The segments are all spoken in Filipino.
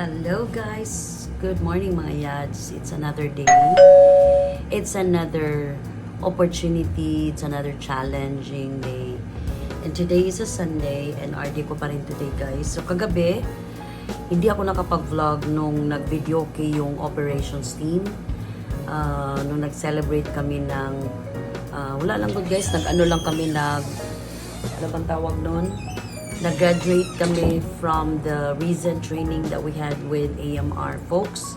Hello guys! Good morning mga yads. It's another day. It's another opportunity. It's another challenging day. And today is a Sunday and RD ko pa rin today guys. So kagabi, hindi ako nakapag-vlog nung nag-video kay yung operations team. Ah, nung nag-celebrate kami ng ah, wala lang good guys, nag-ano lang kami nag ano bang tawag nun? Nag-graduate kami from the recent training that we had with AMR folks.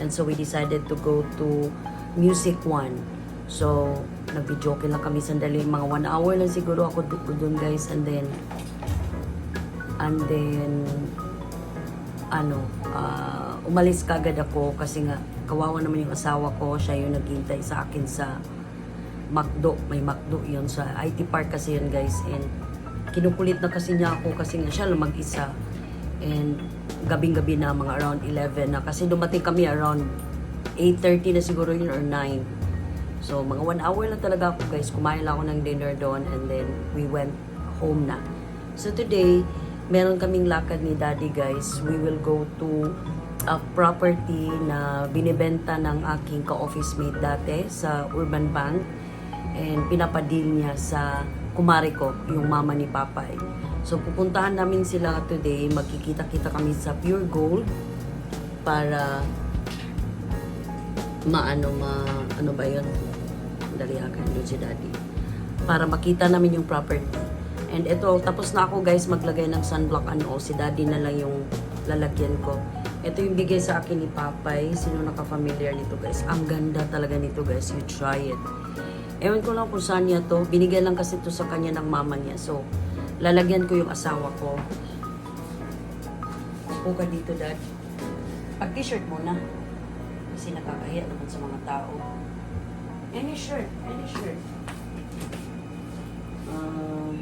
And so we decided to go to Music One. So, nag-video lang kami sandali. Mga one hour lang siguro ako do- doon guys. And then, and then, ano, ah, umalis kagad ako kasi nga, kawawa naman yung asawa ko. Siya yung naghintay sa akin sa McDo. May McDo yun sa IT Park kasi yun guys. And kinukulit na kasi niya ako kasi nga siya mag-isa. And gabing-gabi na mga around 11 na. Kasi dumating kami around 8.30 na siguro yun or 9. So mga one hour lang talaga ako guys. Kumain lang ako ng dinner doon and then we went home na. So today, meron kaming lakad ni daddy guys. We will go to a property na binibenta ng aking ka-office mate dati sa Urban Bank and pinapadil niya sa kumari ko, yung mama ni Papay. So pupuntahan namin sila today, magkikita-kita kami sa Pure Gold para maano ma ano ba yun? Dali akin doon si daddy. Para makita namin yung property. And ito, tapos na ako guys maglagay ng sunblock ano, si daddy na lang yung lalagyan ko. Ito yung bigay sa akin ni Papay. Sino naka-familiar nito guys? Ang ganda talaga nito guys. You try it. Ewan ko lang kung saan niya to. Binigay lang kasi to sa kanya ng mama niya. So, lalagyan ko yung asawa ko. Upo ka dito, dad. Pag t-shirt muna. Kasi nakakahiya naman sa mga tao. Any shirt, any shirt. Um,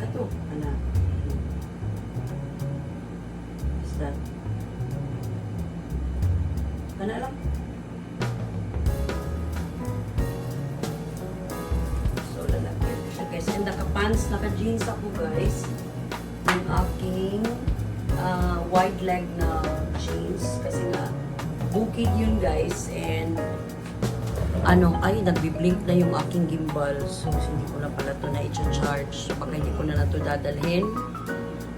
ito, ano. Naka-pants, naka-jeans ako guys. Yung aking ah, wide leg na jeans. Kasi nga, bukid yun guys. And ano, ay, nagbi-blink na yung aking gimbal. So, hindi ko na pala to na i-charge. So, pag hindi ko na na to dadalhin,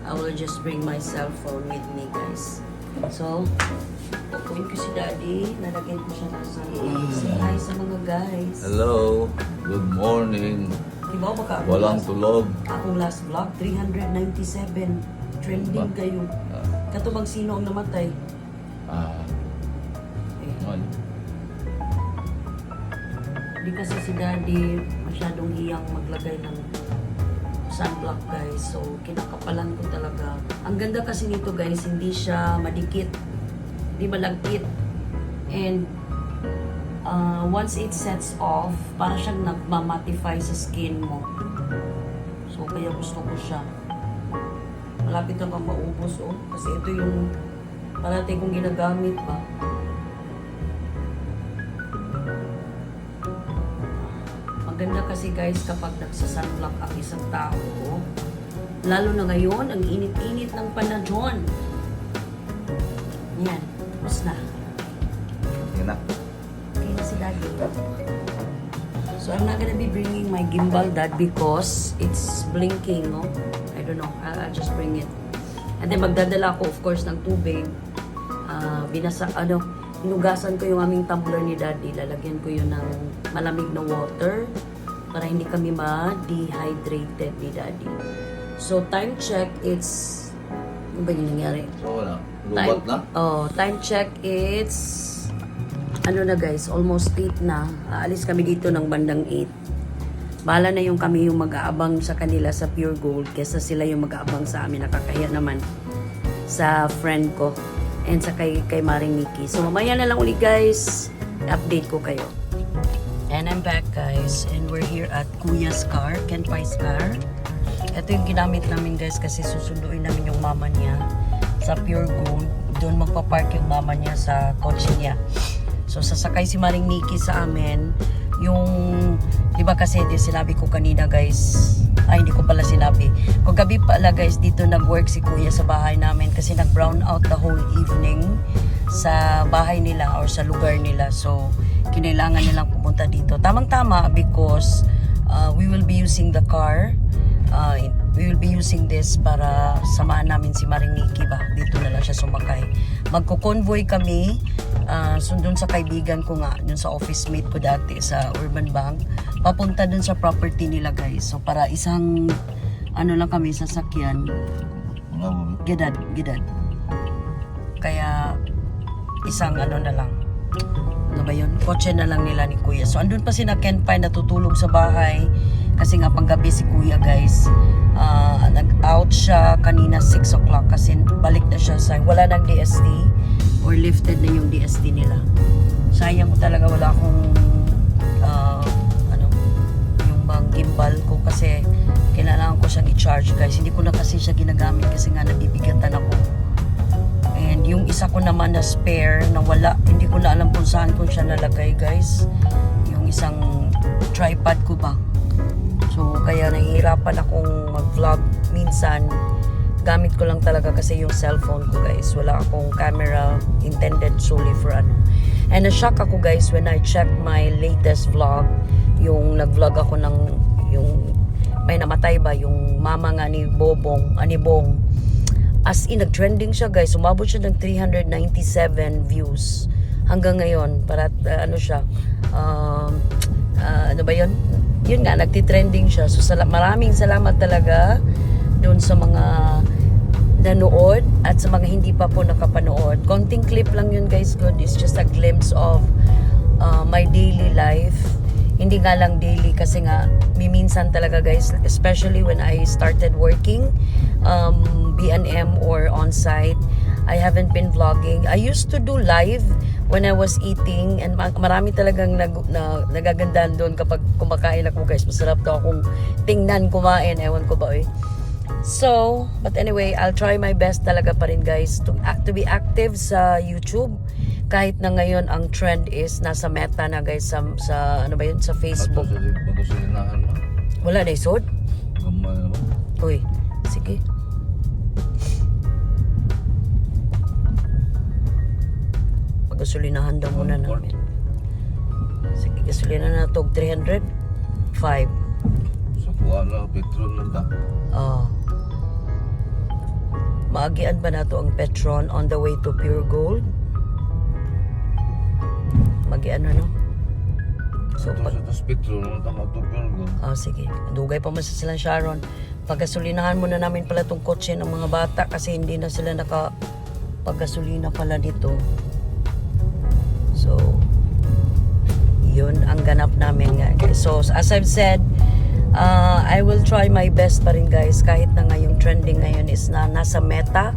I will just bring my cell phone with me, guys. So, pupuin ko si Daddy. Nalagyan ko siya ng. Say hi sa mga guys. Hello, good morning. Di ba baka Walang tulog. Akong last vlog, 397. Trending Ba? kayo. Ah, Katubang sino ang namatay? ah, Eh, man. Di kasi si Daddy masyadong hiyang maglagay ng sunblock guys. So, kinakapalan ko talaga. Ang ganda kasi nito guys, hindi siya madikit. Hindi malagkit. And uh, once it sets off, parang siyang nagmamatify sa skin mo. So, kaya gusto ko siya. Malapit na bang maubos oh. Kasi ito yung parati kong ginagamit ba. Maganda kasi guys kapag nagsasunblock ang isang tao. Lalo na ngayon, ang init-init ng panahon. Yan, tapos na. Yan na. Daddy. So I'm not gonna be bringing my gimbal dad because it's blinking, no? I don't know. I'll, I'll just bring it. And then magdadala ako of course ng tubig. Ah, binasa, ano, hinugasan ko yung aming tumbler ni Daddy. Lalagyan ko yun ng malamig na water para hindi kami ma-dehydrated ni Daddy. So time check, it's... Ano ba yung nangyari? So, wala. Lubat na? Oh, time check it's ano na guys, almost 8 na. Aalis kami dito ng bandang 8. Bahala na yung kami yung mag-aabang sa kanila sa Pure Gold kesa sila yung mag-aabang sa amin. Nakakahiya naman sa friend ko and sa kay, kay Maring Nikki. So mamaya na lang ulit guys. Update ko kayo. And I'm back guys and we're here at Kuya's car, Ken Pai's car. Ito yung ginamit namin guys kasi susunduin namin yung mama niya sa Pure Gold. Doon magpa-park yung mama niya sa kotse niya. So sasakay si Maring Nikki sa amin. Yung Di ba kasi di sinabi ko kanina guys, ay hindi ko pala sinabi. Kung gabi pala guys, dito nag-work si kuya sa bahay namin kasi nag-brown out the whole evening sa bahay nila or sa lugar nila. So, kinailangan nilang pumunta dito. Tamang-tama because uh, we will be using the car. Uh, we will be using this para samahan namin si Maring Nikki ba. Dito na lang siya sumakay. Magko-convoy kami uh, sundon sa kaibigan ko nga, dun sa office mate ko dati sa Urban Bank, papunta dun sa property nila guys. So para isang ano lang kami sasakyan, gidad, gidad. Kaya isang ano na lang. Ano ba yun? Kotse na lang nila ni Kuya. So andun pa si na Ken Pai natutulog sa bahay. Kasi nga panggabi si Kuya guys. Ah, nag-out siya kanina 6 o'clock kasi balik na siya sa wala nang DST or lifted na yung DST nila. Sayang ko talaga wala akong ah, ano yung bang gimbal ko kasi kailangan ko siyang i-charge guys. Hindi ko na kasi siya ginagamit kasi nga nabibigatan ako. And yung isa ko naman na spare na wala, hindi ko na alam kung saan ko siya nalagay guys. Yung isang tripod ko ba. So kaya nahihirapan akong mag-vlog minsan. Gamit ko lang talaga kasi yung cellphone ko guys. Wala akong camera intended solely for ano. And na-shock ako guys when I checked my latest vlog. Yung nag-vlog ako ng yung may namatay ba yung mama nga ni Bobong, ani Bong. As in, nag-trending siya guys. Umabot siya ng 397 views hanggang ngayon. Para uh, ano siya, um, uh, ano ba yun? Yun nga, nagtitrending siya. So sala- maraming salamat talaga doon sa mga nanood at sa mga hindi pa po nakapanood. Konting clip lang yun guys, good. It's just a glimpse of uh, my daily life. Hindi nga lang daily kasi nga miminsan talaga guys, especially when I started working um, B&M or on-site. I haven't been vlogging. I used to do live when I was eating and ma- marami talagang nag, na, nagagandahan doon kapag kumakain ako guys. Masarap to akong tingnan kumain. Ewan ko ba eh. So, but anyway, I'll try my best talaga pa rin guys to, to be active sa YouTube. Kahit na ngayon ang trend is nasa meta na guys sa, sa ano ba yun, sa Facebook. Bato sa bato sa linahan mo. Wala na isod? Gamay naman. Uy, sige. Pagasolinahan daw muna namin. Sige, gasolina na to 300. 5. Sa kuha na, petrol na ta. Oh. Maagian ba nato ang Petron on the way to Pure Gold? Magian na no? So, Ito pag, sa tas petrol na ta, matupyan ko. Ah, sige. Dugay pa man sa silang Sharon. Pagasolinahan muna namin pala tong kotse ng mga bata kasi hindi na sila naka paggasolina pala dito. So, yun ang ganap namin nga. So, as I've said, uh, I will try my best pa rin guys kahit na nga yung trending ngayon is na nasa meta.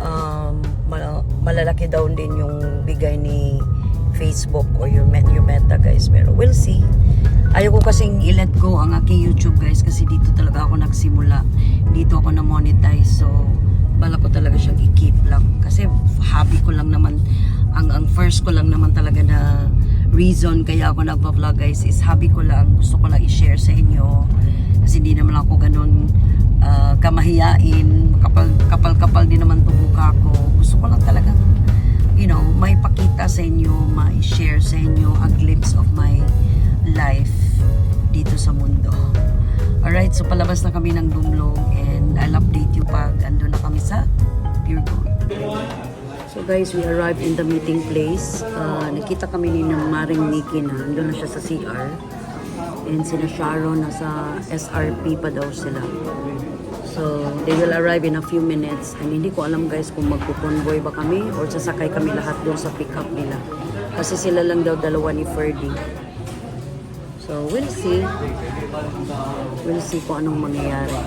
Um, mal- malalaki daw din yung bigay ni Facebook or yung, met- meta guys. Pero we'll see. Ayaw ko kasing i-let go ang aking YouTube guys kasi dito talaga ako nagsimula. Dito ako na-monetize. So, bala ko talaga siyang i-keep lang. Kasi hobby ko lang naman, ang, ang first ko lang naman talaga na reason kaya ako nagpa-vlog guys is hobby ko lang. Gusto ko lang i-share sa inyo. Kasi hindi naman ako ganun ah, kamahiyain. Kapal, kapal-kapal din naman mukha ko. Gusto ko lang talagang you know, may pakita sa inyo, may share sa inyo a glimpse of my life dito sa mundo. Alright, so palabas na kami ng Dumlong and I'll update you pag ando na kami sa Pure Gold. So guys, we arrived in the meeting place. Uh, nakita kami ni ng Maring Nikki na ando na siya sa CR. And sina Sharon nasa SRP pa daw sila. So, they will arrive in a few minutes. And hindi ko alam guys kung magkukonvoy ba kami or sasakay kami lahat doon sa pickup nila. Kasi sila lang daw dalawa ni Ferdy. So, we'll see. We'll see kung anong mangyayari.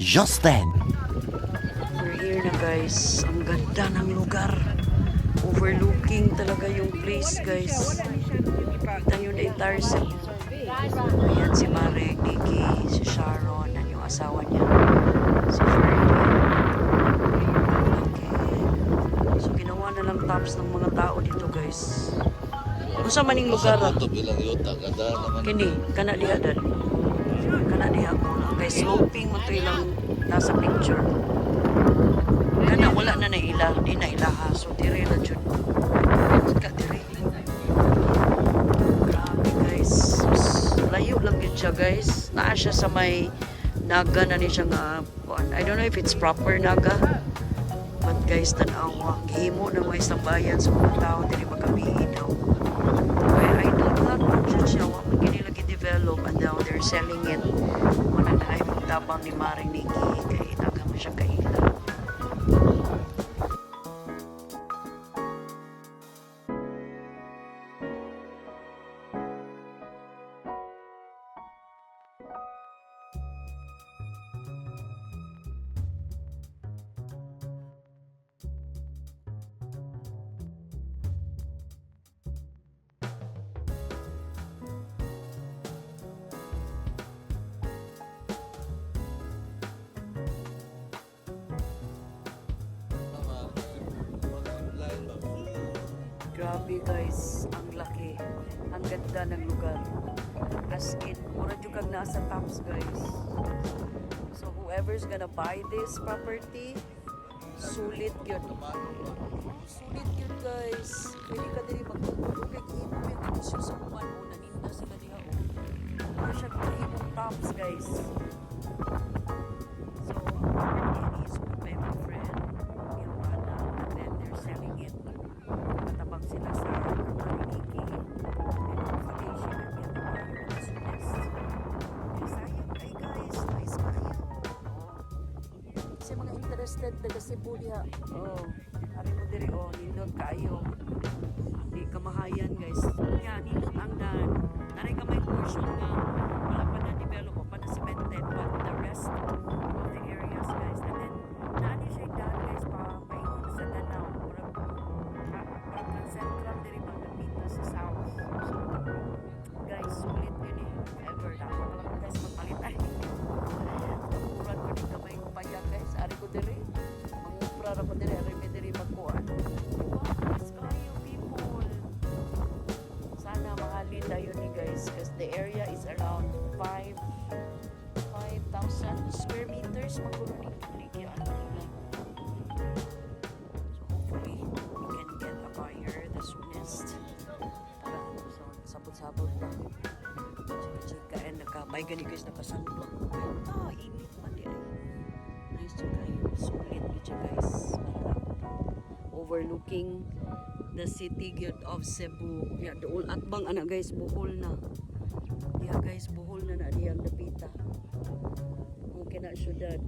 Just then, We're here na guys. Ang ganda ng lugar. Overlooking talaga yung place guys. Kita nyo the entire city. Ayan si Marek, Nikki, si Sharon, yan yung asawa niya. Si Ferdy. Okay. So ginawa na lang tops ng mga tao dito guys. Unsa maning lugar? Sa moto bilang yuta, ganda naman. Kini, kana diha dali. Kana diha ko lang. Kay sloping mo to ilang nasa picture. Kana wala na na ila, di na ilaha. So dire na jud. Ka dire. Grabe guys. Layo lang yun siya guys. Naa siya sa may naga na ni siya nga. I don't know if it's proper naga. But guys, tanawa. Gihimo na mga isang bayan sa mga tao dili makabihinaw. Kaya I don't not budget siya. Wa man gini lagi develop and now they're selling it. Muna na ay tabang ni Maring Nikki. Grabe guys, ang laki. Ang ganda ng lugar. As in, mura kag nasa tops guys. So whoever's gonna buy this property, sulit yun. Sulit yun guys. Pwede ka diri magtutulog kay Kimo yung negosyo sa kuman mo. Naninda sila o. Mura siya kahimong tops guys. Matabang sila sa and hopefully she can get the buyer as eh, sayang kay guys nice kayo kasi mga interested taga Cebu diha oh ari mo diri oh nindot kayo. Di kamahayan guys. Nga nindot sa south so guys sulit yun eh. Ever na ako lang guys magpalit ay Murag ko din kamay ko payag guys. Ari ko diri mangupra and nakabay gani guys nakasunblock. Ah, init man di ay. Nice to kayo. Sulit yun siya guys. Overlooking the city gyud of Cebu. Ya, dool at bang ana guys buhol na. Yeah guys, buhol na na diyang napita. Kung kina syudad.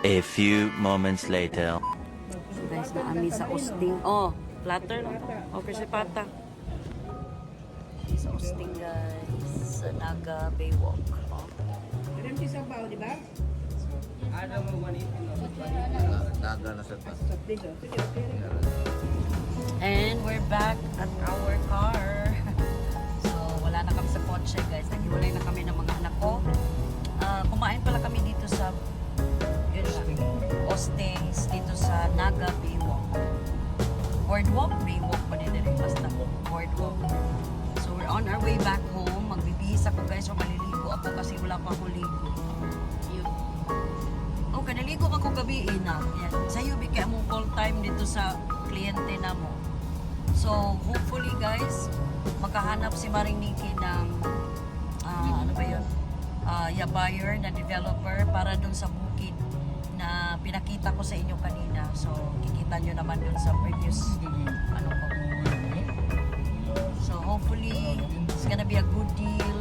A few moments later. So guys, naami sa Osting. Oh, platter lang. Offer si Pata. Sa Osting guys. Sa Naga Baywalk. Oh. Alam si Sabaw, di ba? Naga na sa tas. Soft drink, oh. Sige, okay. And we're back makahanap si Maring Nikki ng, ah, ano ba yun? Ah, ya buyer na developer para dun sa bukid na pinakita ko sa inyo kanina. So, kikita nyo naman dun sa previous, ano ko. So, hopefully, it's gonna be a good deal.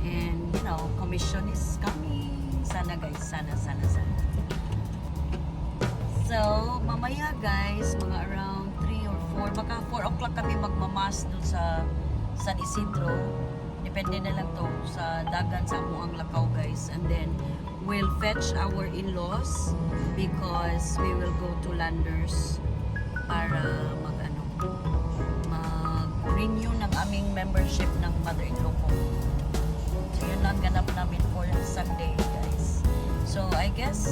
And, you know, commission is coming. Sana guys, sana, sana, sana. So, mamaya guys, mga around 3 or 4, baka 4 o'clock kami magmamas dun sa San Isidro. Depende na lang to sa dagan sa Muang Lakaw guys. And then, we'll fetch our in-laws because we will go to Landers para mag ano, mag-renew ng aming membership ng mother-in-law ko. So, yun lang ganap namin for Sunday guys. So, I guess,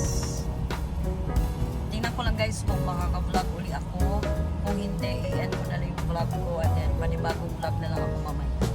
tingnan ko lang guys kung makaka-vlog uli ako. Kung hindi, i-end ko na lang vlog ko and then panibagong vlog na lang ako mamaya.